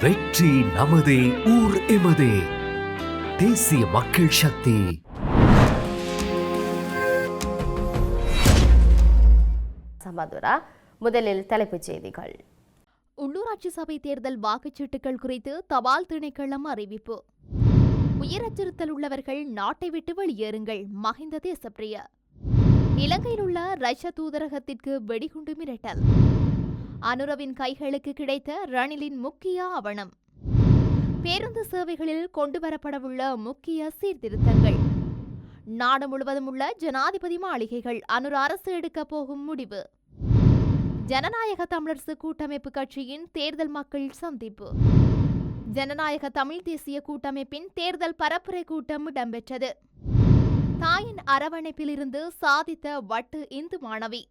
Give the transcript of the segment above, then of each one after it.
வெற்றி நமதே ஊர் எமதே. தேசிய மக்கள் சக்தி. சமதுரா முதலில் தலைப்புச் செய்திகள். உள்ளூராட்சி சபை தேர்தல் வாக்குச்சீட்டுகள் குறித்து தபால் திணைக்களம் அறிவிப்பு. உயிர் அச்சுறுத்தல் உள்ளவர்கள் நாட்டை விட்டு வெளியேறுங்கள் மஹிந்த தேசப்பிரிய. இலங்கையில் உள்ள ரஷ்ய தூதரகத்திற்கு வெடிகுண்டு மிரட்டல். அனுரவின் கைகளுக்கு கிடைத்த ரணிலின் முக்கிய ஆவணம். பேருந்து சேவைகளில் கொண்டுவரப்படவுள்ள முக்கிய சீர்திருத்தங்கள். நாடு முழுவதும் உள்ள ஜனாதிபதி மாளிகைகள் அனுர் அரசு எடுக்க போகும் முடிவு. ஜனநாயக தமிழரசு கூட்டமைப்பு கட்சியின் தேர்தல் மக்கள் சந்திப்பு. ஜனநாயக தமிழ் தேசிய கூட்டமைப்பின் தேர்தல் பரப்புரை கூட்டம் இடம்பெற்றது. தாயின் அரவணைப்பிலிருந்து சாதித்த வட்டு இந்து மாணவி.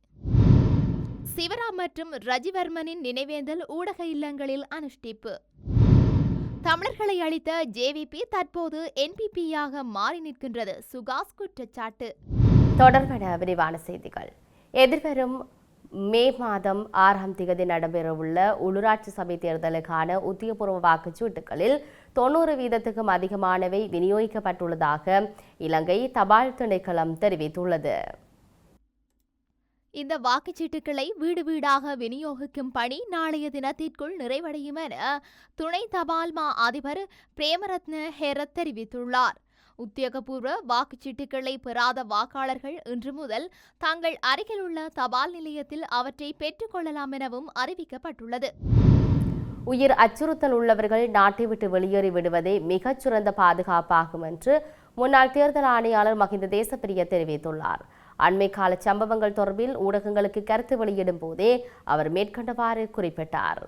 சிவராம் மற்றும் ரஜிவர்மனின் நினைவேந்தல் ஊடக இல்லங்களில் அனுஷ்டிப்பு. தமிழர்களை அளித்த ஜேவிபி தற்போது என்பிபியாக மாறி நிற்கின்றது சுகாஸ் குற்றச்சாட்டு. தொடர்பான விரிவான செய்திகள். எதிர்வரும் மே மாதம் ஆறாம் திகதி நடைபெறவுள்ள உள்ளூராட்சி சபை தேர்தலுக்கான உத்தியபூர்வ வாக்குச்சீட்டுகளில் தொண்ணூறு வீதத்துக்கும் அதிகமானவை விநியோகிக்கப்பட்டுள்ளதாக இலங்கை தபால் திணைக்களம் தெரிவித்துள்ளது. இந்த வாக்குச்சீட்டுகளை வீடு வீடாக விநியோகிக்கும் பணி நாளைய தினத்திற்குள் நிறைவடையும் என துணை தபால் மா அதிபர் பிரேமரத்ன ஹெரத் தெரிவித்துள்ளார். உத்தியோகபூர்வ வாக்குச்சீட்டுகளை பெறாத வாக்காளர்கள் இன்று முதல் தங்கள் அருகிலுள்ள தபால் நிலையத்தில் அவற்றை பெற்றுக்கொள்ளலாம் எனவும் அறிவிக்கப்பட்டுள்ளது. உயிர் அச்சுறுத்தல் உள்ளவர்கள் நாட்டை விட்டு வெளியேறி விடுவதே மிகச்சிறந்த பாதுகாப்பாகும் என்று முன்னாள் தேர்தல் ஆணையாளர் மகிந்த தேசப்பிரிய தெரிவித்துள்ளார். அண்மை கால சம்பவங்கள் தொடர்பில் ஊடகங்களுக்கு கருத்து வெளியிடும் போதே அவர் மேற்கண்டவாறு குறிப்பிட்டார்.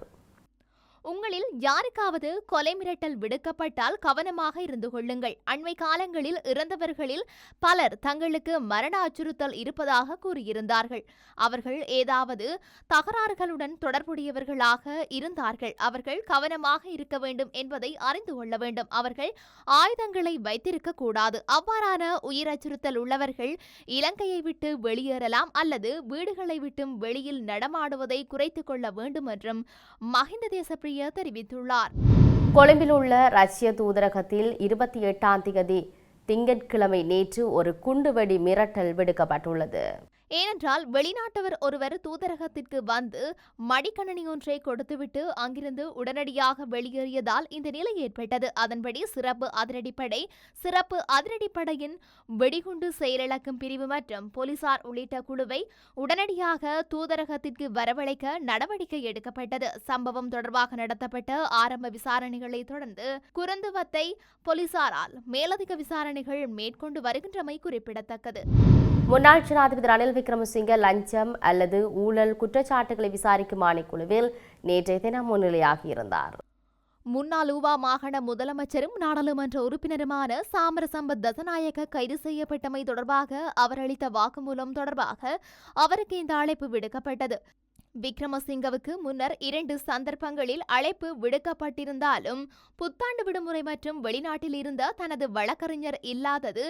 உங்களில் யாருக்காவது கொலை மிரட்டல் விடுக்கப்பட்டால் கவனமாக இருந்து கொள்ளுங்கள். அண்மை காலங்களில் இறந்தவர்களில் பலர் தங்களுக்கு மரண அச்சுறுத்தல் இருப்பதாக கூறியிருந்தார்கள். அவர்கள் ஏதாவது தகராறுகளுடன் தொடர்புடையவர்களாக இருந்தார்கள். அவர்கள் கவனமாக இருக்க வேண்டும் என்பதை அறிந்து கொள்ள வேண்டும். அவர்கள் ஆயுதங்களை வைத்திருக்க கூடாது. அவ்வாறான உயிர் அச்சுறுத்தல் உள்ளவர்கள் இலங்கையை விட்டு வெளியேறலாம் அல்லது வீடுகளை விட்டும் வெளியில் நடமாடுவதை குறைத்துக் கொள்ள வேண்டும் என்றும் மஹிந்த தேசப்பிரிய தெரிவித்துள்ளார். கொழும்பில் உள்ள ரஷ்ய தூதரகத்தில் இருபத்தி எட்டாம் தேதி திங்கட்கிழமை நேற்று ஒரு குண்டுவெடி மிரட்டல் விடுக்கப்பட்டுள்ளது. ஏனென்றால் வெளிநாட்டவர் ஒருவர் தூதரகத்திற்கு வந்து மடிக்கணினி ஒன்றை கொடுத்துவிட்டு அங்கிருந்து உடனடியாக வெளியேறியதால் இந்த நிலை ஏற்பட்டது. அதன்படி சிறப்பு அதிரடிப்படை சிறப்பு அதிரடிப்படையின் வெடிகுண்டு செயலிழக்கும் பிரிவு மற்றும் போலீசார் உள்ளிட்ட குழுவை உடனடியாக தூதரகத்திற்கு வரவழைக்க நடவடிக்கை எடுக்கப்பட்டது. சம்பவம் தொடர்பாக நடத்தப்பட்ட ஆரம்ப விசாரணைகளை தொடர்ந்து குருந்துவத்தை போலீசாரால் மேலதிக விசாரணைகள் மேற்கொண்டு வருகின்றமை குறிப்பிடத்தக்கது. முன்னாள் ஜனாதிபதி ரணில் விக்ரமசிங்க லஞ்சம் அல்லது ஊழல் குற்றச்சாட்டுகளை விசாரிக்கும் ஆணைக்குழுவில் நேற்றைய தினம் முன்னிலையாகியிருந்தார். முன்னாள் ஊவா மாகாண முதலமைச்சரும் நாடாளுமன்ற உறுப்பினருமான சாமரசம்பத் தசநாயக கைது செய்யப்பட்டமை தொடர்பாக அவர் அளித்த வாக்குமூலம் தொடர்பாக அவருக்கு இந்த அழைப்பு விடுக்கப்பட்டது. விக்ரமசிங்கவுக்கு முன்னர் இரண்டு சந்தர்ப்பங்களில் அழைப்பு விடுக்கப்பட்டிருந்தாலும் புத்தாண்டு விடுமுறை மற்றும் வெளிநாட்டில் இருந்த தனது வழக்கறிஞர் இல்லாதது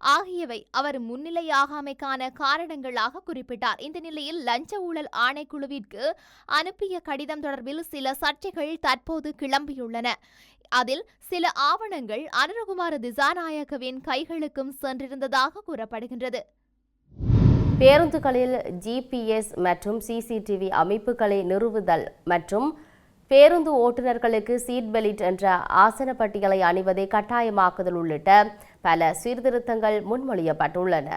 ஆகியவை அவர் முன்னிலையாகாமைக்கான காரணங்களாக குறிப்பிட்டார். இந்த நிலையில் லஞ்ச ஊழல் ஆணைக்குழுவிற்கு அனுப்பிய கடிதம் தொடர்பில் சில சர்ச்சைகள் தற்போது கிளம்பியுள்ளன. அதில் சில ஆவணங்கள் அனுரகுமார திசாநாயகவின் கைகளுக்கும் சென்றிருந்ததாக கூறப்படுகின்றது. பேருந்துகளில் ஜிபிஎஸ் மற்றும் சிசிடிவி அமைப்புகளை நிறுவுதல் மற்றும் பேருந்து ஓட்டுநர்களுக்கு சீட் பெல்ட் என்ற ஆசன பட்டியலை அணிவதை கட்டாயமாக்குதல் உள்ளிட்ட பல சீர்திருத்தங்கள் முன்மொழியப்பட்டுள்ளன.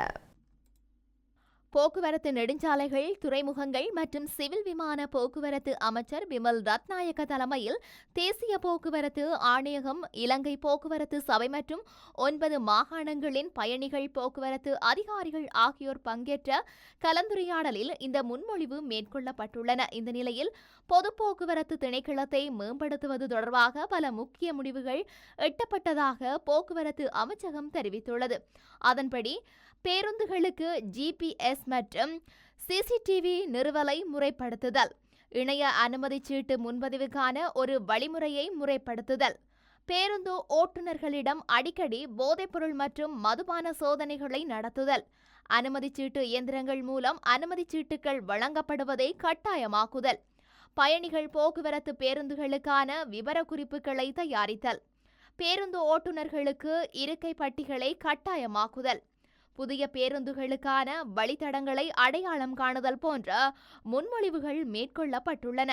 போக்குவரத்து நெடுஞ்சாலைகள் துறைமுகங்கள் மற்றும் சிவில் விமான போக்குவரத்து அமைச்சர் பிமல் ரத்நாயக்க தலைமையில் தேசிய போக்குவரத்து ஆணையகம் இலங்கை போக்குவரத்து சபை மற்றும் ஒன்பது மாகாணங்களின் பயணிகள் போக்குவரத்து அதிகாரிகள் ஆகியோர் பங்கேற்ற கலந்துரையாடலில் இந்த முன்மொழிவு மேற்கொள்ளப்பட்டுள்ளன. இந்த நிலையில் பொது போக்குவரத்து திணைக்களத்தை மேம்படுத்துவது தொடர்பாக பல முக்கிய முடிவுகள் எட்டப்பட்டதாக போக்குவரத்து அமைச்சகம் தெரிவித்துள்ளது. அதன்படி பேருந்துகளுக்கு ஜிபிஎஸ் மற்றும் சிசிடிவி நிறுவலை முறைப்படுத்துதல் இணைய அனுமதி சீட்டு முன்பதிவுக்கான ஒரு வழிமுறையை முறைப்படுத்துதல் பேருந்து ஓட்டுநர்களிடம் அடிக்கடி போதைப்பொருள் மற்றும் மதுபான சோதனைகளை நடத்துதல் அனுமதி சீட்டு இயந்திரங்கள் மூலம் அனுமதி சீட்டுகள் வழங்கப்படுவதை கட்டாயமாக்குதல் பயணிகள் போக்குவரத்து பேருந்துகளுக்கான விவரக்குறிப்புகளை தயாரித்தல் பேருந்து ஓட்டுநர்களுக்கு இருக்கை பட்டிகளை கட்டாயமாக்குதல் புதிய பேருந்துகளுக்கான வழித்தடங்களை அடையாளம் காணுதல் போன்ற முன்மொழிவுகள் மேற்கொள்ளப்பட்டுள்ளன.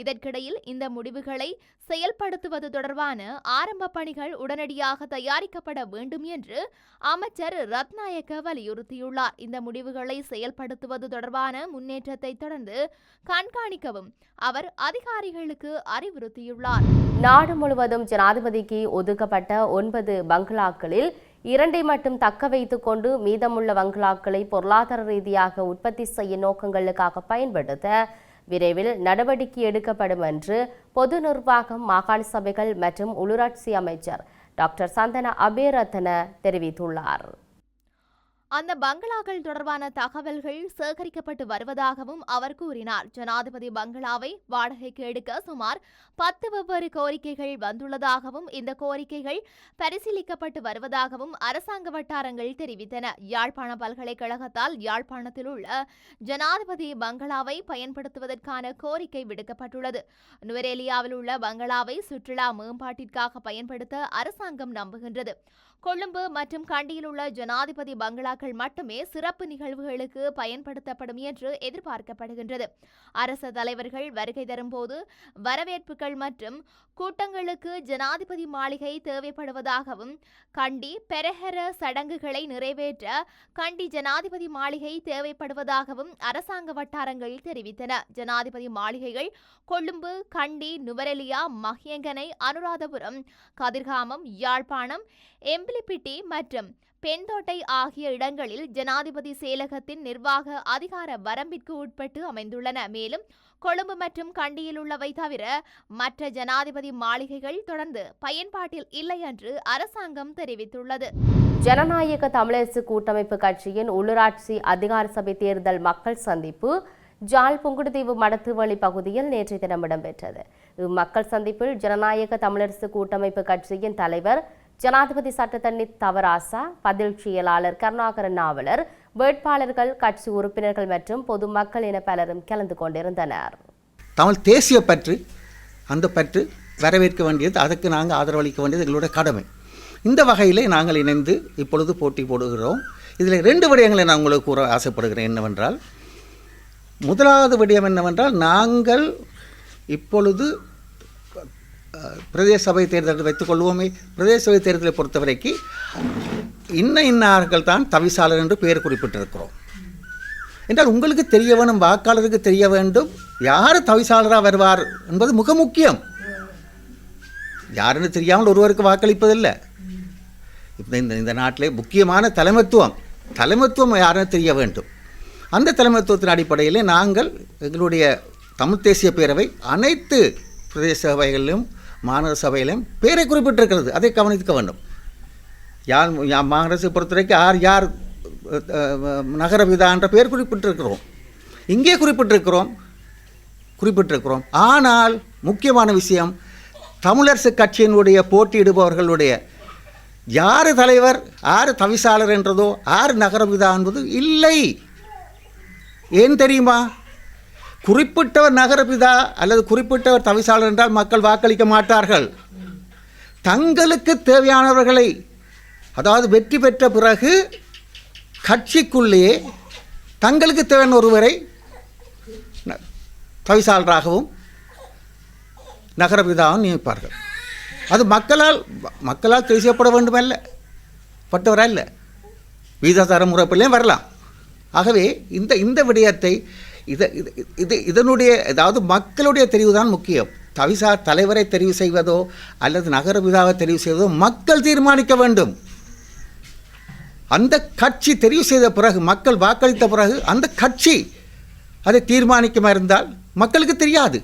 இதற்கிடையில் இந்த முடிவுகளை செயல்படுத்துவது தொடர்பான ஆரம்ப பணிகள் உடனடியாக தயாரிக்கப்பட வேண்டும் என்று அமைச்சர் ரத்நாயக்க வலியுறுத்தியுள்ளார். இந்த முடிவுகளை செயல்படுத்துவது தொடர்பான முன்னேற்றத்தை தொடர்ந்து கண்காணிக்கவும் அவர் அதிகாரிகளுக்கு அறிவுறுத்தியுள்ளார். நாடு முழுவதும் ஜனாதிபதிக்கு ஒதுக்கப்பட்ட ஒன்பது பங்களாக்களில் இரண்டை மட்டும் தக்க வைத்து கொண்டு மீதமுள்ள பங்களாக்களை பொருளாதார ரீதியாக உற்பத்தி செய்ய நோக்கங்களுக்காக பயன்படுத்த விரைவில் நடவடிக்கை எடுக்கப்படும் என்று பொது நிர்வாகம் மாகாண சபைகள் மற்றும் உள்ளூராட்சி அமைச்சர் டாக்டர் சந்தன அபேரத்ன தெரிவித்துள்ளார். அந்த பங்களாக்கள் தொடர்பான தகவல்கள் சேகரிக்கப்பட்டு வருவதாகவும் அவர் கூறினார். ஜனாதிபதி பங்களாவை வாடகைக்கு எடுக்க சுமார் பத்து வெவ்வேறு கோரிக்கைகள் வந்துள்ளதாகவும் இந்த கோரிக்கைகள் பரிசீலிக்கப்பட்டு வருவதாகவும் அரசாங்க வட்டாரங்கள் தெரிவித்தன. யாழ்ப்பாண பல்கலைக்கழகத்தால் யாழ்ப்பாணத்தில் உள்ள ஜனாதிபதி பங்களாவை பயன்படுத்துவதற்கான கோரிக்கை விடுக்கப்பட்டுள்ளது. நுவரேலியாவில் உள்ள பங்களாவை சுற்றுலா மேம்பாட்டிற்காக பயன்படுத்த அரசாங்கம் நம்புகின்றது. கொழும்பு மற்றும் கண்டியில் உள்ள ஜனாதிபதி மாணவர்கள் மட்டுமே சிறப்பு நிகழ்வுகளுக்கு பயன்படுத்தப்படும் என்று எதிர்பார்க்கப்படுகின்றது. அரச தலைவர்கள் வருகை தரும்போது வரவேற்புகள் மற்றும் கூட்டங்களுக்கு ஜனாதிபதி மாளிகை தேவைப்படுவதாகவும் கண்டி பெரஹர சடங்குகளை நிறைவேற்ற கண்டி ஜனாதிபதி மாளிகை தேவைப்படுவதாகவும் அரசாங்க வட்டாரங்கள் தெரிவித்தன. ஜனாதிபதி மாளிகைகள் கொழும்பு கண்டி நுவரெலியா மஹியங்கனை அனுராதபுரம் கதிர்காமம் யாழ்ப்பாணம் எம்பிலிப்பிட்டி மற்றும் பெண்தோட்டை ஆகிய இடங்களில் ஜனாதிபதி செயலகத்தின் நிர்வாக அதிகார வரம்பிற்கு உட்பட்டு அமைந்துள்ளன. மேலும் கொழும்பு மற்றும் கண்டியில் உள்ளவை தவிர மற்ற ஜனாதிபதி மாளிகைகள் தொடர்ந்து பயன்பாட்டில் இல்லை என்று அரசாங்கம் தெரிவித்துள்ளது. ஜனநாயக தமிழரசு கூட்டமைப்பு கட்சியின் உள்ளூராட்சி அதிகார சபை தேர்தல் மக்கள் சந்திப்பு ஜாழ் புங்குடுதீவு மடத்துவழி பகுதியில் நேற்றைய தினம் இடம்பெற்றது. இம்மக்கள் சந்திப்பில் ஜனநாயக தமிழரசு கூட்டமைப்பு கட்சியின் தலைவர் ஜனாதிபதி சட்டத்தண்ணி தவராசா பதில் செயலாளர் கருணாகரன் நாவலர் வேட்பாளர்கள் கட்சி உறுப்பினர்கள் மற்றும் பொதுமக்கள் என பலரும் கலந்து கொண்டிருந்தனர். தமிழ் தேசிய பற்று அந்த பற்று வரவேற்க வேண்டியது அதற்கு நாங்கள் ஆதரவளிக்க வேண்டியது எங்களுடைய கடமை. இந்த வகையிலே நாங்கள் இணைந்து இப்பொழுது போட்டி போடுகிறோம். இதில் ரெண்டு விடயங்களை நான் உங்களுக்கு கூற ஆசைப்படுகிறேன். என்னவென்றால் முதலாவது விடயம் என்னவென்றால் நாங்கள் இப்பொழுது பிரதேச சபை தேர்தல் வைத்துக்கொள்வோமே பிரதேச சபை தேர்தலை பொறுத்தவரைக்கு இன்ன இன்னார்கள் தான் தவிசாளர் என்று பெயர் குறிப்பிட்டிருக்கிறோம். என்றால் உங்களுக்கு தெரிய வேணும் வாக்காளருக்கு தெரிய வேண்டும் யார் தவிசாளராக வருவார் என்பது மிக முக்கியம். யாருன்னு தெரியாமல் ஒருவருக்கு வாக்களிப்பதில்லை. இப்போ இந்த இந்த நாட்டிலே முக்கியமான தலைமைத்துவம் தலைமைத்துவம் யாருன்னு தெரிய வேண்டும். அந்த தலைமைத்துவத்தின் அடிப்படையில் நாங்கள் எங்களுடைய தமிழ் தேசிய பேரவை அனைத்து பிரதேச சபைகளிலும் மாநகர சபையிலும் பேரை குறிப்பிட்டிருக்கிறது. அதை கவனித்துக்க வேண்டும். யார் மாநகரசை பொறுத்தவரைக்கும் யார் யார் நகர விதா என்ற பெயர் குறிப்பிட்டிருக்கிறோம். இங்கே குறிப்பிட்டிருக்கிறோம். குறிப்பிட்டிருக்கிறோம். ஆனால் முக்கியமான விஷயம் தமிழரசு கட்சியினுடைய போட்டியிடுபவர்களுடைய யார் தலைவர் யார் தவிசாளர் என்றதோ யார் நகரபிதா என்பது இல்லை. ஏன் தெரியுமா? குறிப்பிட்டவர் நகரபிதா அல்லது குறிப்பிட்டவர் தவிசாளர் என்றால் மக்கள் வாக்களிக்க மாட்டார்கள். தங்களுக்கு தேவையானவர்களை அதாவது வெற்றி பெற்ற பிறகு கட்சிக்குள்ளேயே தங்களுக்கு தேவையான ஒருவரை தவிசாளராகவும் நகரபிதாவும் நியமிப்பார்கள். அது மக்களால் மக்களால் தேசியப்பட வேண்டுமல்ல. பட்டவரா இல்லை வீதாசார முறைப்பிலையும் வரலாம். ஆகவே இந்த இந்த விடயத்தை இதை இது இது இதனுடைய அதாவது மக்களுடைய தெரிவு தான் முக்கியம். தவிசார் தலைவரை தெரிவு செய்வதோ அல்லது நகர விழாவை தெரிவு செய்வதோ மக்கள் தீர்மானிக்க வேண்டும். அந்த கட்சி தெரிவு செய்த பிறகு மக்கள் வாக்களித்த பிறகு அந்த கட்சி அதை தீர்மானிக்குமா இருந்தால் மக்களுக்கு தெரியாது.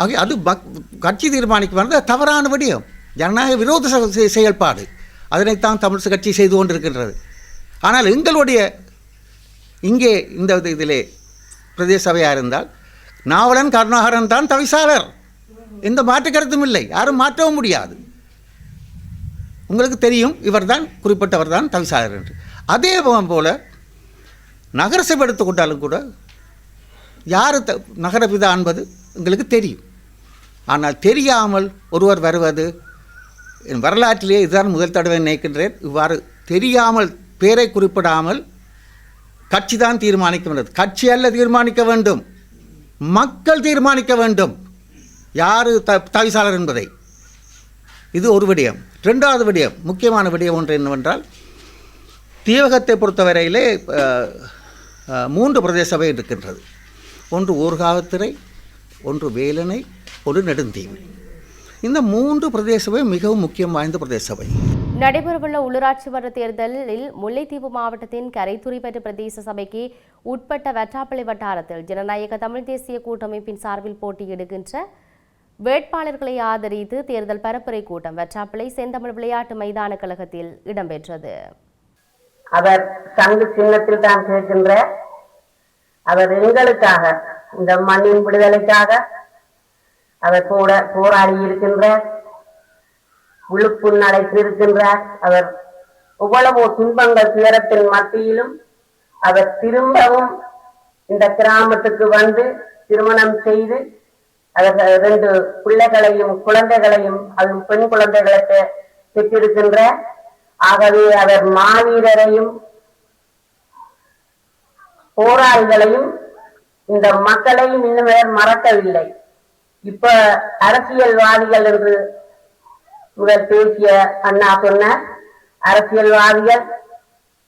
ஆக அது மக் கட்சி தீர்மானிக்கமாக இருந்தால் தவறான விடயம். ஜனநாயக விரோத செயல்பாடு. அதனைத்தான் தமிழ் கட்சி செய்து கொண்டிருக்கின்றது. ஆனால் எங்களுடைய இங்கே இந்த இது- இதிலே பிரதேச சபையாக இருந்தால் நாவலன் கருணாகரன் தான் தவிசாளர். எந்த மாற்று கருத்தும் இல்லை. யாரும் மாற்றவும் முடியாது. உங்களுக்கு தெரியும் இவர்தான் குறிப்பிட்டவர் தான் தவிசாளர் என்று. அதே போல் போல நகரசபை எடுத்துக்கொண்டாலும் கூட யார் த நகரபிதா என்பது எங்களுக்கு தெரியும். ஆனால் தெரியாமல் ஒருவர் வருவது என் வரலாற்றிலே இதுதான் முதல் தடவை நினைக்கின்றேன். இவ்வாறு தெரியாமல் பேரை குறிப்பிடாமல் கட்சி தான் தீர்மானிக்க வேண்டும். கட்சி அல்ல தீர்மானிக்க வேண்டும். மக்கள் தீர்மானிக்க வேண்டும். யார் த தவிசாளர் என்பதை. இது ஒரு விடயம். ரெண்டாவது விடயம் முக்கியமான விடயம் ஒன்று என்னவென்றால் தீவகத்தை பொறுத்தவரையிலே மூன்று பிரதேச சபை இருக்கின்றது. ஒன்று ஊர்காவத்துறை ஒன்று வேலனை ஒரு நெடுந்தீவு. இந்த மூன்று பிரதேச சபை மிகவும் முக்கியம் வாய்ந்த பிரதேச சபை. நடைபெறவுள்ள உள்ளூராட்சி மன்ற தேர்தலில் முல்லைத்தீவு மாவட்டத்தின் கரைத்துறைப்பற்று பிரதேச சபைக்கு உட்பட்ட வெற்றாப்பள்ளி வட்டாரத்தில் ஜனநாயக தமிழ் தேசிய கூட்டமைப்பின் சார்பில் போட்டியிடுகின்ற வேட்பாளர்களை ஆதரித்து தேர்தல் பரப்புரை கூட்டம் வெற்றாப்பிள்ளை செந்தமிழ் விளையாட்டு மைதான கழகத்தில் இடம்பெற்றது. அவர் சங்கு சின்னத்தில் தான் கேட்கின்ற அவர் எங்களுக்காக இந்த மண்ணின் விடுதலைக்காக அவர் போட போராடி இருக்கின்ற உழுப்பு அடைத்திருக்கின்றார் அவர். எவ்வளவோ துன்பங்கள் துயரத்தின் மத்தியிலும் அவர் திரும்பவும் இந்த கிராமத்துக்கு வந்து திருமணம் செய்து அவர்கள் ரெண்டு பிள்ளைகளையும் குழந்தைகளையும் அதுவும் பெண் குழந்தைகளை பெற்றிருக்கின்ற ஆகவே அவர் மாவீரரையும் போராளிகளையும் இந்த மக்களையும் இன்னும் மறக்கவில்லை. இப்ப அரசியல்வாதிகள் என்று இவர் பேசிய அண்ணா சொன்ன அரசியல்வாதிகள்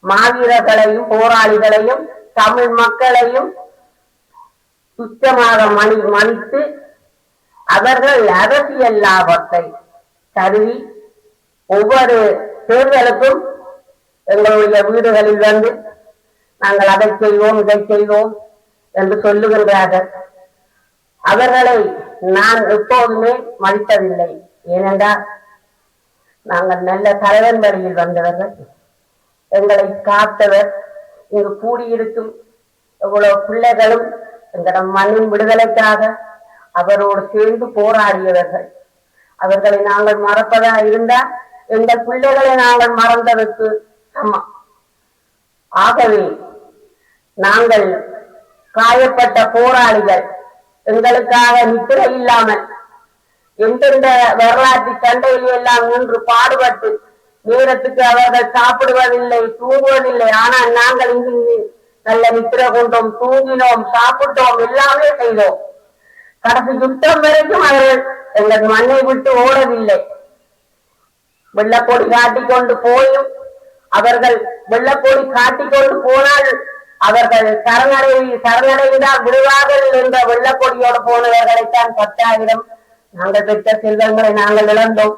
மாவீரர்களையும் போராளிகளையும் தமிழ் மக்களையும் சுத்தமாக மணி மணித்து அவர்கள் அரசியல் லாபத்தை கருதி ஒவ்வொரு தேர்தலுக்கும் எங்களுடைய வீடுகளில் வந்து நாங்கள் அதை செய்வோம் இதை செய்வோம் என்று சொல்லுகின்றார்கள். அவர்களை நான் எப்போதுமே மதித்ததில்லை ஏனென்றால் நாங்கள் நல்ல தலைவன் வழியில் வந்தவர்கள். எங்களை காத்தவர். இங்கு கூடியிருக்கும் இவ்வளவு பிள்ளைகளும் எங்களிடம் மண்ணின் விடுதலைக்காக அவரோடு சேர்ந்து போராடியவர்கள். அவர்களை நாங்கள் மறப்பதா இருந்தால் எங்கள் பிள்ளைகளை நாங்கள் மறந்ததற்கு சமம். ஆகவே நாங்கள் காயப்பட்ட போராளிகள். எங்களுக்காக நித்திரை இல்லாமல் எந்தெந்த வரலாற்று சண்டையில் எல்லாம் நின்று பாடுபட்டு நேரத்துக்கு அவர்கள் சாப்பிடுவதில்லை தூங்குவதில்லை. ஆனால் நாங்கள் இங்கு நல்ல நித்திர கொண்டோம் தூங்கினோம் சாப்பிட்டோம் எல்லாமே செய்தோம். கடைசி யுத்தம் வரைக்கும் அவர்கள் எங்கள் மண்ணை விட்டு ஓடவில்லை. வெள்ளப்பொடி காட்டிக்கொண்டு போயும் அவர்கள் வெள்ளப்பொடி காட்டிக்கொண்டு போனால் அவர்கள் சரணடை சரணடைந்தால் விடுவார்கள் என்ற வெள்ளக்கொடியோடு போனவர்களைத்தான் பத்தாயிரம் நாங்கள் பெற்ற செல்வங்களை நாங்கள் இழந்தோம்.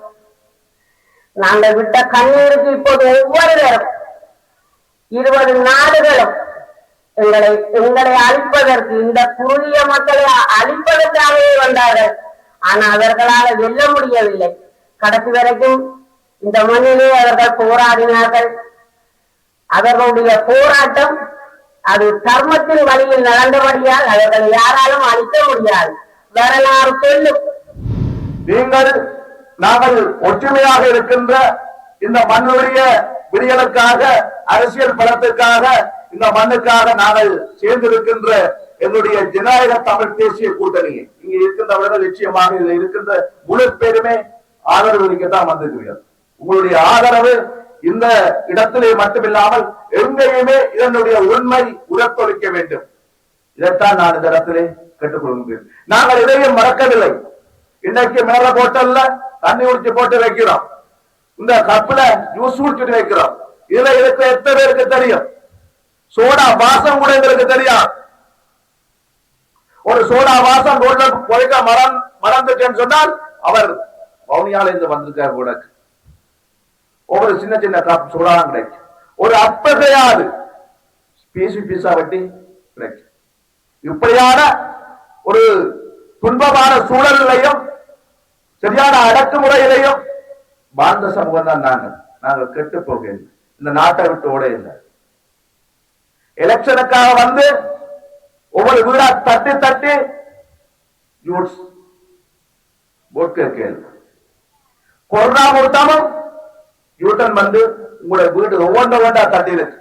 நாங்கள் விட்ட கண்ணீருக்கு இப்போது ஒவ்வொருவரும் இருபது நாடுகளும் எங்களை எங்களை அழிப்பதற்கு இந்த குறுகிய மக்களை அழிப்பதற்காகவே வந்தார்கள். ஆனா அவர்களால் வெல்ல முடியவில்லை. கடைசி வரைக்கும் இந்த மண்ணிலே அவர்கள் போராடினார்கள். அவர்களுடைய போராட்டம் அது தர்மத்தின் வழியில் நடந்தபடியால் அவர்களை யாராலும் அழிக்க முடியாது. வரலாறு சொல்லும். நீங்கள் நாங்கள் ஒற்றுமையாக இருக்கின்ற இந்த மண்ணுடைய விடியலுக்காக அரசியல் பலத்துக்காக இந்த மண்ணுக்காக நாங்கள் சேர்ந்திருக்கின்ற என்னுடைய ஜனநாயக தமிழ் தேசிய கூட்டணி. இங்க இருக்கின்றவர்கள் நிச்சயமாக இதில் இருக்கின்ற முழு பேருமே ஆதரவு அளிக்கத்தான் வந்திருக்கிறீர்கள். உங்களுடைய ஆதரவு இந்த இடத்திலே மட்டுமில்லாமல் எங்கேயுமே இதனுடைய உண்மை உரத்தொழிக்க வேண்டும். இதைத்தான் நான் இந்த இடத்திலே கேட்டுக்கொள்கிறேன் நாங்கள் இதையும் மறக்கவில்லை. இன்னைக்கு மேல போட்டல்ல தண்ணி உடிச்சு போட்டு வைக்கிறோம். இந்த கப்புல ஜூஸ் குடிச்சிட்டு வைக்கிறோம். இதுல இருக்கிற எத்தனை பேருக்கு தெரியும்? சோடா வாசம் கூட எங்களுக்கு தெரியும் ஒரு சோடா வாசம் ரோட்ல பொழைக்க மறந் மறந்துட்டேன்னு சொன்னால் அவர் வவுனியால இருந்து வந்திருக்காரு கூட. ஒவ்வொரு சின்ன சின்ன கப் சோடா கிடைக்கும். ஒரு அப்பதையாது செய்யாது பீசு பீஸா வெட்டி கிடைக்கும். இப்படியான ஒரு துன்பமான சூழலிலையும் சரியான அடக்குமுறையிலையும் வாழ்ந்த சமூகம் தான் நாங்கள். நாங்கள் கெட்டு போகவில்லை இந்த நாட்டை விட்டு ஓட இல்லை எலெக்ஷனுக்காக வந்து ஒவ்வொரு வீடா தட்டி தட்டி யூட்ஸ் ஓட் கேள்வி கொரோனா கொடுத்தாலும் யூட்டன் வந்து உங்களுடைய வீடு ஒவ்வொன்ற ஒவ்வொன்றா தட்டி இருக்கு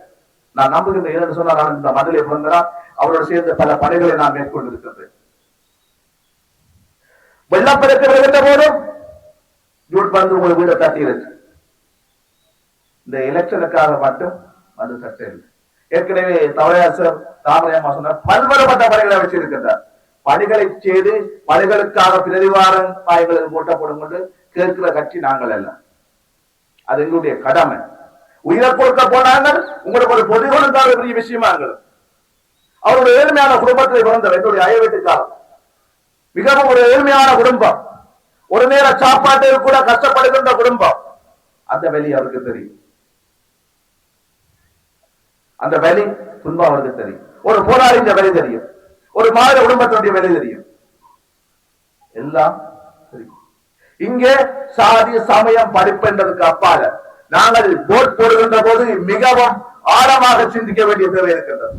நான் நம்புகின்ற ஏன்னு சொன்னால் நான் இந்த மதுரை பிறந்தனா அவரோடு சேர்ந்த பல பணிகளை நான் மேற்கொண்டிருக்கின்றேன். வெள்ளப்பெருக்கு வருகின்ற போதும் ஜூட் பந்து உங்களை வீட தட்டியிருக்கு இந்த எலெக்ஷனுக்காக மட்டும் வந்து இல்லை. ஏற்கனவே தவளையாசர் தாமரையம்மா சொன்னார் பல்வேறுபட்ட பணிகளை வச்சிருக்கின்றார். பணிகளை செய்து பணிகளுக்காக பிரதிவாரம் எங்களுக்கு மூட்டப்படும் கொண்டு கேட்கிற கட்சி நாங்கள் அல்ல. அது எங்களுடைய கடமை. உயிரை கொடுக்க போனாங்க உங்களுக்கு ஒரு பொதுகளுக்காக பெரிய விஷயமாங்க அவருடைய ஏழ்மையான குடும்பத்தில் பிறந்தவர் என்னுடைய அயவீட்டுக்காரர் மிகவும் ஒரு ஏழ்மையான குடும்பம். ஒரு நேர சாப்பாட்டில் கூட கஷ்டப்படுகின்ற குடும்பம். அந்த வலி அவருக்கு தெரியும். அந்த வலி துன்பம் அவருக்கு தெரியும். ஒரு போராளிந்த வலி தெரியும். ஒரு மாநில குடும்பத்தினுடைய வலி தெரியும். எல்லாம் தெரியும். இங்கே சாதி சமயம் படிப்பு என்பதற்கு அப்பால நாங்கள் போட் போடுகின்ற போது மிகவும் ஆழமாக சிந்திக்க வேண்டிய தேவை இருக்கின்றது.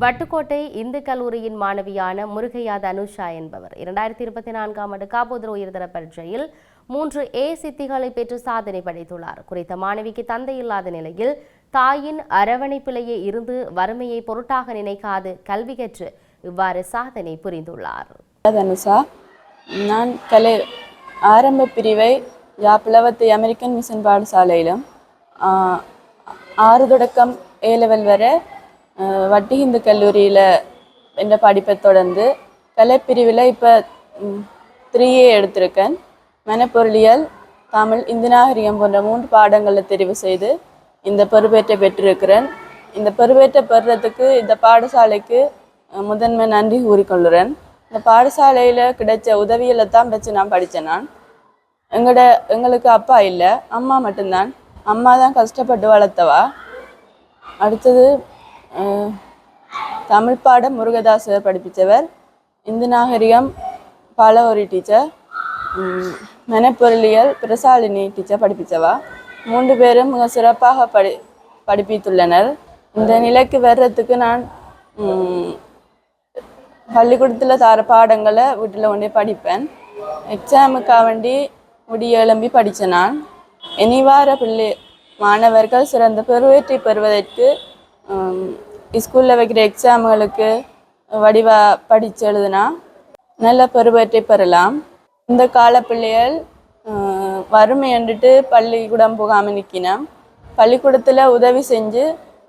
வட்டுக்கோட்டை இந்து கல்லூரியின் மாணவியான முருகையா தனுஷா என்பவர். இரண்டாயிரத்தி இருபத்தி நான்காம் ஆண்டு காபோதர உயர்தர பரீட்சையில் மூன்று ஏ சித்திகளை பெற்று சாதனை படைத்துள்ளார். குறித்த மாணவிக்கு தந்தை இல்லாத நிலையில் தாயின் அரவணைப்பிலேயே இருந்து வறுமையை பொருட்டாக நினைக்காது கல்வி கற்று இவ்வாறு சாதனை புரிந்துள்ளார். தனுஷா நான் கலை ஆரம்ப பிரிவை யாப்பிளவத்தை அமெரிக்கன் மிஷன் பாடசாலையிலும் ஆறு தொடக்கம் ஏ லெவல் வரை வட்டி இந்து கல்லூரியில் என்ற படிப்பை தொடர்ந்து கலைப்பிரிவில் இப்போ த்ரீ ஏ எடுத்திருக்கேன். மனப்பொருளியல் தமிழ் இந்து நாகரிகம் போன்ற மூன்று பாடங்களில் தெரிவு செய்து இந்த பொறுப்பேற்றை பெற்றிருக்கிறேன். இந்த பொறுப்பேற்றை பெறுறதுக்கு இந்த பாடசாலைக்கு முதன்மை நன்றி கூறிக்கொள்கிறேன். இந்த பாடசாலையில் கிடைச்ச உதவிகளை தான் வச்சு நான் படித்தேன் நான். எங்களோட எங்களுக்கு அப்பா இல்லை அம்மா மட்டும்தான். அம்மா தான் கஷ்டப்பட்டு வளர்த்தவா. அடுத்தது தமிழ் பாடம் முருகதாசர் படிப்பித்தவர் இந்து நாகரிகம் பால ஒரு டீச்சர் மெனப்பொருளியல் பிரசாலினி டீச்சர் படிப்பித்தவா. மூன்று பேரும் மிக சிறப்பாக படி படிப்பித்துள்ளனர். இந்த நிலைக்கு வர்றதுக்கு நான் பள்ளிக்கூடத்தில் தர பாடங்களை வீட்டில் கொண்டே படிப்பேன். எக்ஸாமுக்காக வேண்டி முடிய எழும்பி படித்தேன் நான். இனி வார பிள்ளை மாணவர்கள் சிறந்த பெருவேற்றி பெறுவதற்கு ஸ்கூலில் வைக்கிற எக்ஸாம்களுக்கு வடிவா படித்து எழுதுனா நல்ல பெருவற்றை பெறலாம். இந்த கால பிள்ளைகள் வறுமை என்றுட்டு பள்ளிக்கூடம் போகாமல் நிற்கினோம் பள்ளிக்கூடத்தில் உதவி செஞ்சு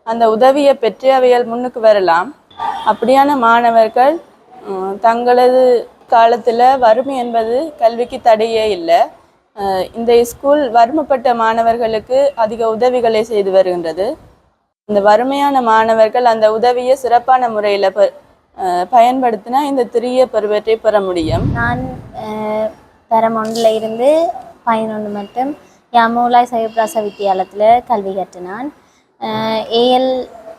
அந்த உதவியை பெற்று அவைகள் முன்னுக்கு வரலாம். அப்படியான மாணவர்கள் தங்களது காலத்தில் வறுமை என்பது கல்விக்கு தடையே இல்லை. இந்த ஸ்கூல் வறுமைப்பட்ட மாணவர்களுக்கு அதிக உதவிகளை செய்து வருகின்றது. இந்த வறுமையான மாணவர்கள் அந்த உதவியை சிறப்பான முறையில் ப பயன்படுத்தினா இந்த திரிய பருவத்தை பெற முடியும். நான் அஹ், இருந்து பதினொன்று மட்டும் யாமூலாய் சைவப்பிராச வித்தியாலயத்தில் கல்வி கற்றினான். ஏஎல்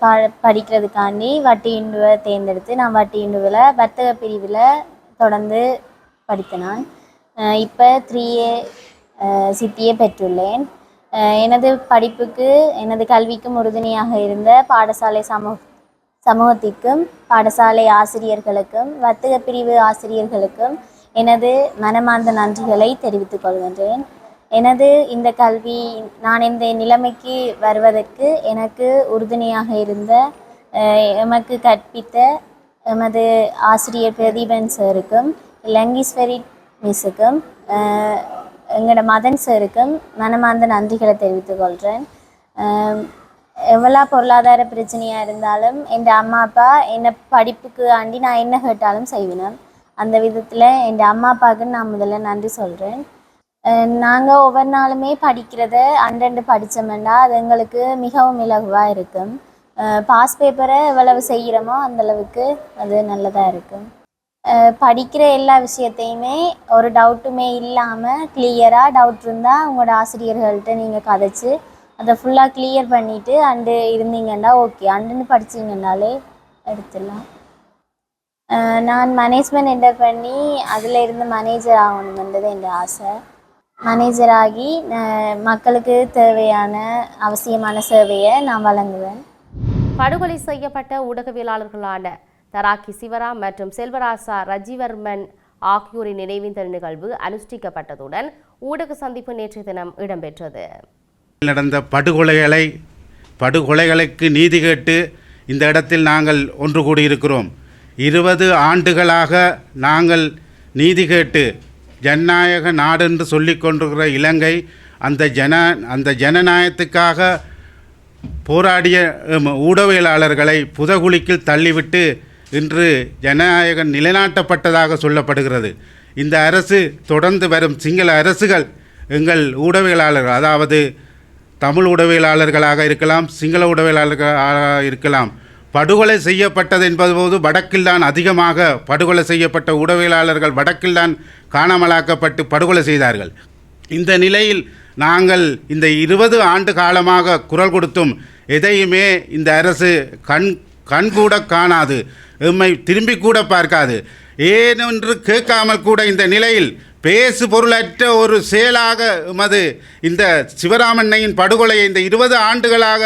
ப படிக்கிறதுக்காண்டி வட்டி இண்டுவை தேர்ந்தெடுத்து நான் வட்டி இண்டுவில் வர்த்தக பிரிவில் தொடர்ந்து படித்தேன் இப்போ த்ரீ ஏ சித்தியை பெற்றுள்ளேன். எனது படிப்புக்கு எனது கல்விக்கும் உறுதுணையாக இருந்த பாடசாலை சமூக சமூகத்திற்கும் பாடசாலை ஆசிரியர்களுக்கும் வர்த்தக பிரிவு ஆசிரியர்களுக்கும் எனது மனமார்ந்த நன்றிகளை தெரிவித்துக் கொள்கின்றேன். எனது இந்த கல்வி நான் இந்த நிலைமைக்கு வருவதற்கு எனக்கு உறுதுணையாக இருந்த எமக்கு கற்பித்த எமது ஆசிரியர் பிரதீபன் சருக்கும் லங்கீஸ்வரி மிஸ்ஸுக்கும் எங்களோட மதன் சாருக்கும் மனமார்ந்த நன்றிகளை தெரிவித்துக் கொள்கிறேன் எவ்வளோ பொருளாதார பிரச்சனையாக இருந்தாலும் என் அம்மா அப்பா என்னை படிப்புக்கு ஆண்டி நான் என்ன கேட்டாலும் செய்வினேன். அந்த விதத்தில் என் அம்மா அப்பாவுக்கு நான் முதல்ல நன்றி சொல்கிறேன் நாங்கள் ஒவ்வொரு நாளுமே படிக்கிறத அண்டண்டு படித்தோம்னா அது எங்களுக்கு மிகவும் இலகுவாக இருக்கும். பாஸ் பேப்பரை எவ்வளவு செய்கிறோமோ அந்தளவுக்கு அது நல்லதாக இருக்கும். படிக்கிற எல்லா விஷயத்தையுமே ஒரு டவுட்டுமே இல்லாமல் கிளியராக டவுட் இருந்தால் உங்களோட ஆசிரியர்கள்ட்ட நீங்கள் கதைச்சு அதை ஃபுல்லாக கிளியர் பண்ணிவிட்டு அண்டு இருந்தீங்கன்னா ஓகே அண்டுன்னு படிச்சீங்கன்னாலே எடுத்துடலாம். நான் மேனேஜ்மெண்ட் என்டர் பண்ணி அதில் இருந்து மேனேஜர் ஆகணுன்றது என் ஆசை. மேனேஜர் ஆகி மக்களுக்கு தேவையான அவசியமான சேவையை நான் வழங்குவேன். படுகொலை செய்யப்பட்ட ஊடகவியலாளர்களான தராக்கி சிவராம் மற்றும் செல்வராசா ரஜிவர்மன் ஆகியோரின் நினைவேந்தல் நிகழ்வு அனுஷ்டிக்கப்பட்டதுடன் ஊடக சந்திப்பு நேற்றைய தினம் இடம்பெற்றது. நடந்த படுகொலைகளை படுகொலைகளுக்கு நீதி கேட்டு இந்த இடத்தில் நாங்கள் ஒன்று கூடியிருக்கிறோம். இருபது ஆண்டுகளாக நாங்கள் நீதி கேட்டு ஜனநாயக நாடு என்று சொல்லிக் கொண்டிருக்கிற இலங்கை அந்த ஜன அந்த ஜனநாயகத்துக்காக போராடிய ஊடகவியலாளர்களை புதகுலிக்கில் தள்ளிவிட்டு இன்று ஜனநாயகம் நிலைநாட்டப்பட்டதாக சொல்லப்படுகிறது. இந்த அரசு தொடர்ந்து வரும் சிங்கள அரசுகள் எங்கள் ஊடகவியலாளர்கள் அதாவது தமிழ் உடவியலாளர்களாக இருக்கலாம் சிங்கள உடவியலாளர்களாக இருக்கலாம். படுகொலை செய்யப்பட்டது என்பது போது வடக்கில்தான் அதிகமாக படுகொலை செய்யப்பட்ட ஊடகவியலாளர்கள் வடக்கில்தான் காணாமலாக்கப்பட்டு படுகொலை செய்தார்கள். இந்த நிலையில் நாங்கள் இந்த இருபது ஆண்டு காலமாக குரல் கொடுத்தும் எதையுமே இந்த அரசு கண் கண்கூட காணாது எம்மை திரும்பி கூட பார்க்காது. ஏனென்று கேட்காமல் கூட இந்த நிலையில் பேசு பொருளற்ற ஒரு செயலாக எமது இந்த சிவராமண்ணையின் படுகொலையை இந்த இருபது ஆண்டுகளாக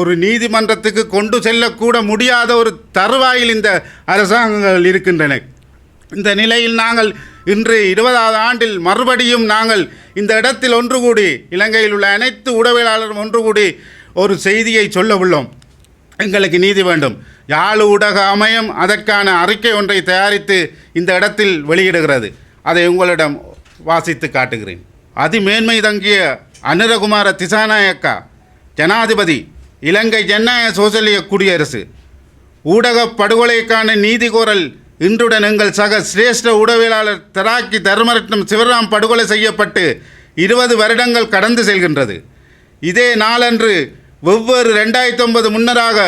ஒரு நீதிமன்றத்துக்கு கொண்டு செல்லக்கூட முடியாத ஒரு தருவாயில் இந்த அரசாங்கங்கள் இருக்கின்றன. இந்த நிலையில் நாங்கள் இன்று இருபதாவது ஆண்டில் மறுபடியும் நாங்கள் இந்த இடத்தில் ஒன்று கூடி இலங்கையில் உள்ள அனைத்து உடவியலாளரும் ஒன்று கூடி ஒரு செய்தியை சொல்ல உள்ளோம். எங்களுக்கு நீதி வேண்டும். யாழ் ஊடக அமையம் அதற்கான அறிக்கை ஒன்றை தயாரித்து இந்த இடத்தில் வெளியிடுகிறது. அதை உங்களிடம் வாசித்து காட்டுகிறேன். அதிமேன்மை தங்கிய அனுரகுமார திசாநாயக்கா ஜனாதிபதி இலங்கை ஜனநாயக சோசலிய குடியரசு. ஊடகப் படுகொலைக்கான நீதி கோரல் இன்றுடன் எங்கள் சக சிரேஷ்ட ஊடகவியலாளர் தராக்கி தர்மரட்னம் சிவராம் படுகொலை செய்யப்பட்டு இருபது வருடங்கள் கடந்து செல்கின்றது. இதே நாளன்று வெவ்வேறு ரெண்டாயிரத்தி ஒன்பது முன்னராக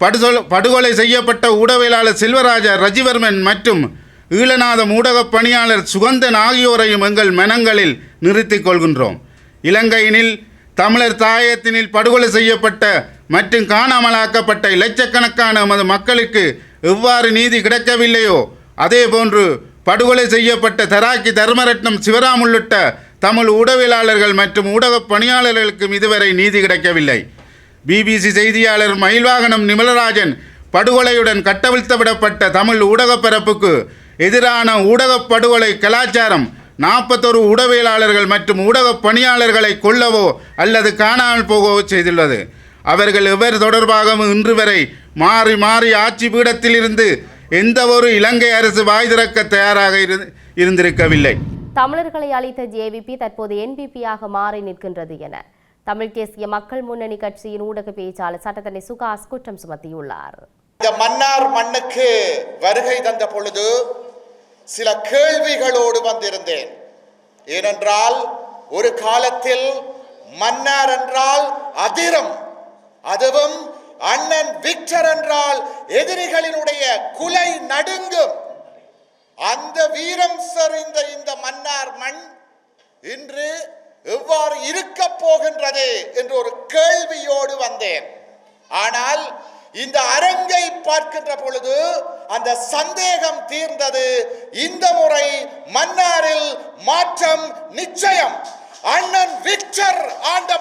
படுகொலை படுகொலை செய்யப்பட்ட ஊடகவியலாளர் செல்வராஜா ரஜிவர்மன் மற்றும் ஈழநாதம் ஊடகப் பணியாளர் சுகந்தன் ஆகியோரையும் எங்கள் மனங்களில் நிறுத்திக் கொள்கின்றோம். இலங்கையினில் தமிழர் தாயத்தினில் படுகொலை செய்யப்பட்ட மற்றும் காணாமலாக்கப்பட்ட இலட்சக்கணக்கான நமது மக்களுக்கு எவ்வாறு நீதி கிடைக்கவில்லையோ அதே போன்று படுகொலை செய்யப்பட்ட தராக்கி தர்மரட்னம் சிவராம் உள்ளிட்ட தமிழ் ஊடகவியலாளர்கள் மற்றும் ஊடகப் பணியாளர்களுக்கும் இதுவரை நீதி கிடைக்கவில்லை. பிபிசி செய்தியாளர் மயில்வாகனம் நிமலராஜன் படுகொலையுடன் கட்டவிழ்த்தவிடப்பட்ட தமிழ் ஊடகப் பரப்புக்கு எதிரான ஊடகப் படுகொலை கலாச்சாரம் நாற்பத்தொரு ஊடகவியலாளர்கள் மற்றும் ஊடகப் பணியாளர்களை கொல்லவோ அல்லது காணாமல் போகவோ செய்துள்ளது. அவர்கள் எவர் தொடர்பாகவும் இன்று வரை மாறி மாறி ஆட்சி பீடத்திலிருந்து எந்த ஒரு இலங்கை அரசு வாய் திறக்க தயாராக இரு- இருந்திருக்கவில்லை. தமிழர்களை அளித்த ஜேவிபி தற்போது என்பிபியாக மாறி நிற்கின்றது என தமிழ் தேசிய மக்கள் முன்னணி கட்சியின் ஊடக பேச்சாளர் சட்டத்தனை சுகாஸ் குற்றம் சுமத்தியுள்ளார். இந்த மன்னார் மண்ணுக்கு வருகை தந்த பொழுது சில கேள்விகளோடு வந்திருந்தேன். ஏனென்றால் ஒரு காலத்தில் மன்னார் என்றால் அதிரம் அதுவும் அண்ணன் விக்டர் என்றால் எதிரிகளினுடைய குலை நடுங்கும். அந்த வீரம் சரிந்த இந்த மன்னார் மண் இன்று எவ்வாறு இருக்க போகின்றது என்று ஒரு கேள்வியோடு வந்தேன். ஆனால் இந்த அரங்கை பார்க்கின்ற பொழுது அந்த சந்தேகம் தீர்ந்தது. இந்த முறை மன்னாரில் மாற்றம் நிச்சயம். அண்ணன் விக்டர் ஆண்ட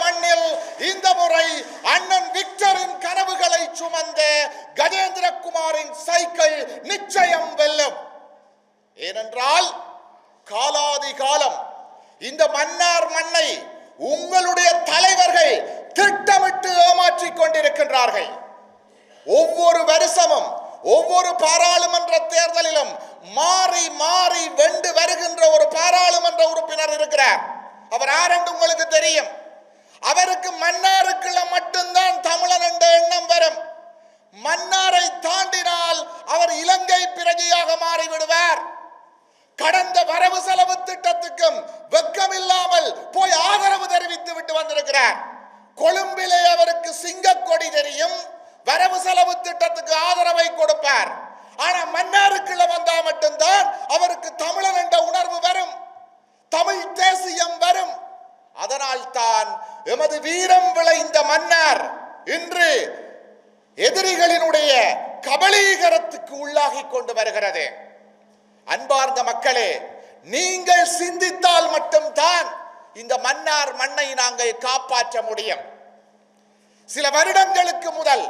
இந்த முறை அண்ணன் விக்டரின் கனவுகளை சுமந்த கஜேந்திரகுமாரின் சைக்கிள் நிச்சயம் வெல்லும் ஏனென்றால் காலாதி காலம் இந்த மன்னார் மண்ணை உங்களுடைய தலைவர்கள் திட்டமிட்டு ஏமாற்றிக் கொண்டிருக்கின்றார்கள் ஒவ்வொரு வருஷமும் ஒவ்வொரு பாராளுமன்ற தேர்தலிலும் மாறி மாறி வெண்டு வருகின்ற ஒரு பாராளுமன்ற உறுப்பினர் இருக்கிறார் அவர் யாரென்று உங்களுக்கு தெரியும் அவருக்கு மன்னாருக்குள்ள மட்டும்தான் தமிழன் என்ற எண்ணம் வரும் மன்னாரை தாண்டினால் அவர் இலங்கை பிரஜையாக மாறிவிடுவார் கடந்த வரவு செலவு திட்டத்துக்கும் வெக்கம் இல்லாமல் போய் ஆதரவு தெரிவித்து விட்டு வந்திருக்கிறார் கொழும்பிலே அவருக்கு சிங்கக்கொடி தெரியும் வரவு செலவு திட்டத்துக்கு ஆதரவை கொடுப்பார் ஆனா மன்னாருக்குள்ள வந்தா மட்டும்தான் அவருக்கு தமிழன் என்ற உணர்வு வரும். தமிழ் தேசியம் வரும். அதனால் தான் எமது வீரம் விளைந்த மன்னர் இன்று எதிரிகளினுடைய கபலீகரத்துக்கு உள்ளாகி கொண்டு வருகிறது. அன்பார்ந்த மக்களே நீங்கள் சிந்தித்தால் மட்டும்தான் இந்த மன்னார் மண்ணை நாங்கள் காப்பாற்ற முடியும். சில வருடங்களுக்கு முதல்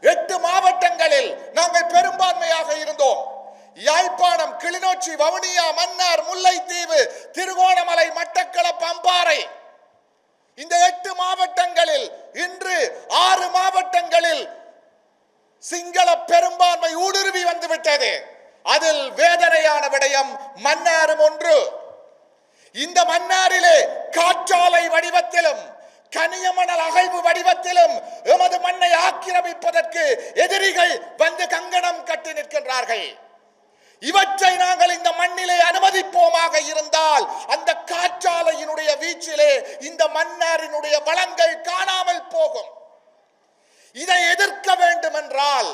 எட்டு மாவட்டங்களில் நாங்கள் பெரும்பான்மையாக இருந்தோம். யாழ்ப்பாணம் கிளிநொச்சி வவுனியா மன்னார் முல்லைத்தீவு திருகோணமலை மட்டக்களப்பு பம்பாறை இந்த எட்டு மாவட்டங்களில் இன்று ஆறு மாவட்டங்களில் சிங்கள பெரும்பான்மை ஊடுருவி வந்துவிட்டது. அதில் வேதனையான விடயம் மன்னாரும் ஒன்று. இந்த மன்னாரிலே காற்றாலை வடிவத்திலும் கனியமணல் அகைவு வடிவத்திலும் எமது மண்ணை ஆக்கிரமிப்பதற்கு எதிரிகள் வந்து கங்கணம் கட்டி நிற்கின்றார்கள். இவற்றை நாங்கள் இந்த மண்ணிலே அனுமதிப்போமாக இருந்தால் அந்த காற்றாலையினுடைய வீச்சிலே இந்த மன்னாரினுடைய வளங்கள் காணாமல் போகும். இதை எதிர்க்க வேண்டும் என்றால்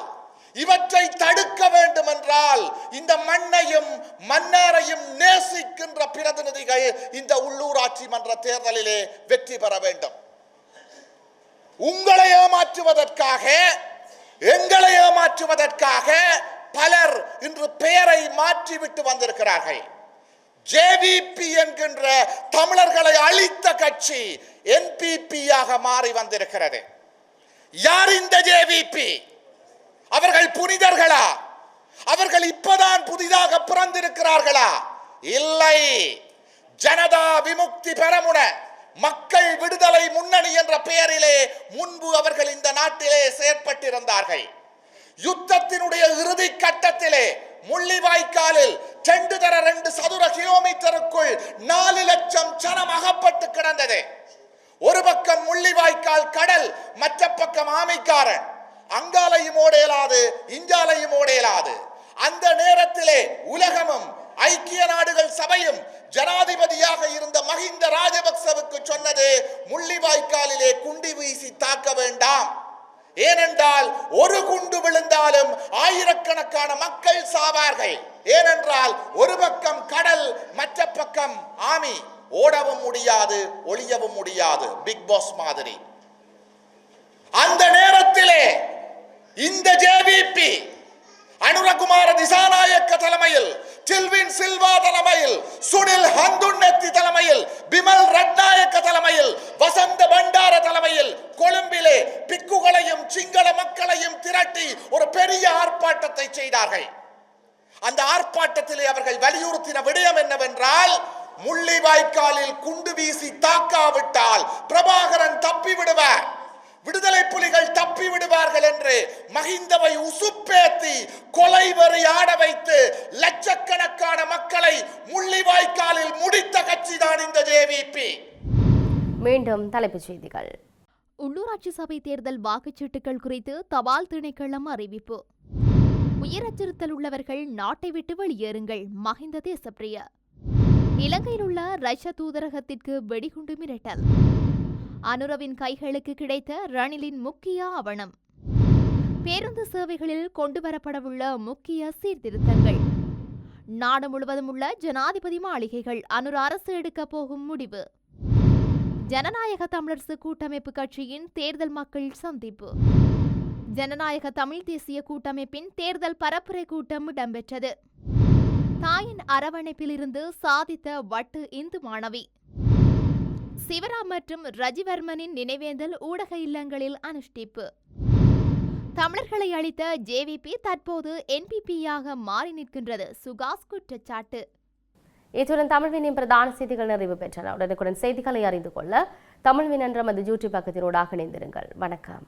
இவற்றை தடுக்க வேண்டும் என்றால் இந்த மண்ணையும் மன்னாரையும் நேசிக்கின்ற பிரதிநிதிகள் இந்த உள்ளூராட்சி மன்ற தேர்தலிலே வெற்றி பெற வேண்டும். உங்களை ஏமாற்றுவதற்காக எங்களை ஏமாற்றுவதற்காக பலர் இன்று பெயரை மாற்றிவிட்டு வந்திருக்கிறார்கள். ஜேவிபி என்கின்ற தமிழர்களை அழித்த கட்சி என்பிபியாக மாறி வந்திருக்கிறது. யார் இந்த ஜேவிபி அவர்கள் புனிதர்களா? அவர்கள் இப்பதான் புதிதாக பிறந்திருக்கிறார்களா? இல்லை. ஜனதா விமுக்தி பெறமுன மக்கள் விடுதலை முன்னணி என்ற பெயரிலே முன்பு அவர்கள் இந்த நாட்டிலே செயற்பட்டிருந்தார்கள். யுத்தத்தினுடைய இறுதி கட்டத்திலே முள்ளிவாய்க்காலில் ரெண்டு தர ரெண்டு சதுர கிலோமீட்டருக்குள் நாலு லட்சம் ஜனம் அகப்பட்டு கிடந்தது. ஒரு பக்கம் முள்ளிவாய்க்கால் கடல் மற்ற பக்கம் ஆமைக்காரன். அங்காலையும் ஓடையலாது இஞ்சாலையும் ஓடையலாது அந்த நேரத்திலே உலகமும் ஐக்கிய நாடுகள் சபையும் ஜனாதிபதியாக இருந்த மஹிந்த ராஜபக்சவுக்கு சொன்னது முள்ளிவாய்க்காலிலே குண்டி வீசி தாக்க வேண்டாம். ஏனென்றால் ஒரு குண்டு விழுந்தாலும் ஆயிரக்கணக்கான மக்கள் சாவார்கள். ஏனென்றால் ஒரு பக்கம் கடல் மற்ற பக்கம் ஆமி. ஓடவும் முடியாது ஒளியவும் முடியாது. பிக் பாஸ் மாதிரி. அந்த நேரத்திலே இந்த ஜேவிபி அனுரகுமார திசாநாயக்க தலைமையில் டில்வின் சில்வா தலைமையில் சுனில் ஹந்துன்னெத்தி தலைமையில் பிமல் ரட்நாயக்க தலைமையில் வசந்த கொழும்பிலே பிக்குகளையும் சிங்கள மக்களையும் திரட்டி ஒரு பெரிய ஆர்ப்பாட்டத்தை செய்தார்கள். அந்த ஆர்ப்பாட்டத்திலே அவர்கள் வலியுறுத்தின விடயம் என்னவென்றால் முள்ளிவாய்க்காலில் குண்டு வீசி தாக்காவிட்டால் பிரபாகரன் தப்பி விடுவார் விடுதலை புலிகள் தப்பி விடுவார்கள் என்று மகிந்தவை உசுப்பேத்தி கொலை வரி ஆட வைத்து லட்சக்கணக்கான மக்களை முள்ளிவாய்க்காலில் முடித்த கட்சிதான் இந்த ஜேவிபி. மீண்டும் தலைப்புச் செய்திகள். உள்ளூராட்சி சபை தேர்தல் வாக்குச்சீட்டுகள் குறித்து தபால் திணைக்களம் அறிவிப்பு. உயிர் அச்சுறுத்தல் உள்ளவர்கள் நாட்டை விட்டு வெளியேறுங்கள். மஹிந்த தேசப்பிரிய. இலங்கையில் உள்ள ரஷ்ய தூதரகத்திற்கு வெடிகுண்டு மிரட்டல். அனுரவின் கைகளுக்கு கிடைத்த ரணிலின் முக்கிய ஆவணம். பேருந்து சேவைகளில் கொண்டுவரப்படவுள்ள முக்கிய சீர்திருத்தங்கள். நாடு முழுவதும் உள்ள ஜனாதிபதி மாளிகைகள் அனுர அரசு எடுக்கப் போகும் முடிவு. ஜனநாயக தமிழரசு கூட்டமைப்பு கட்சியின் தேர்தல் மக்கள் சந்திப்பு. ஜனநாயக தமிழ் தேசிய கூட்டமைப்பின் தேர்தல் பரப்புரை கூட்டம் இடம்பெற்றது. தாயின் அரவணைப்பிலிருந்து சாதித்த வட்டு இந்து மாணவி. சிவராம் மற்றும் ரஜிவர்மனின் நினைவேந்தல் ஊடக இல்லங்களில் அனுஷ்டிப்பு. தமிழர்களை அளித்த ஜேவிபி தற்போது என்பிபியாக மாறி நிற்கின்றது சுகாஸ் குற்றச்சாட்டு. இத்துடன் தமிழ்வினின் பிரதான செய்திகள் நிறைவு பெற்றன. உடனுக்குடன் செய்திகளை அறிந்து கொள்ள தமிழ்வின் என்ற நமது யூடியூப் பக்கத்தினூடாக இணைந்திருங்கள். வணக்கம்.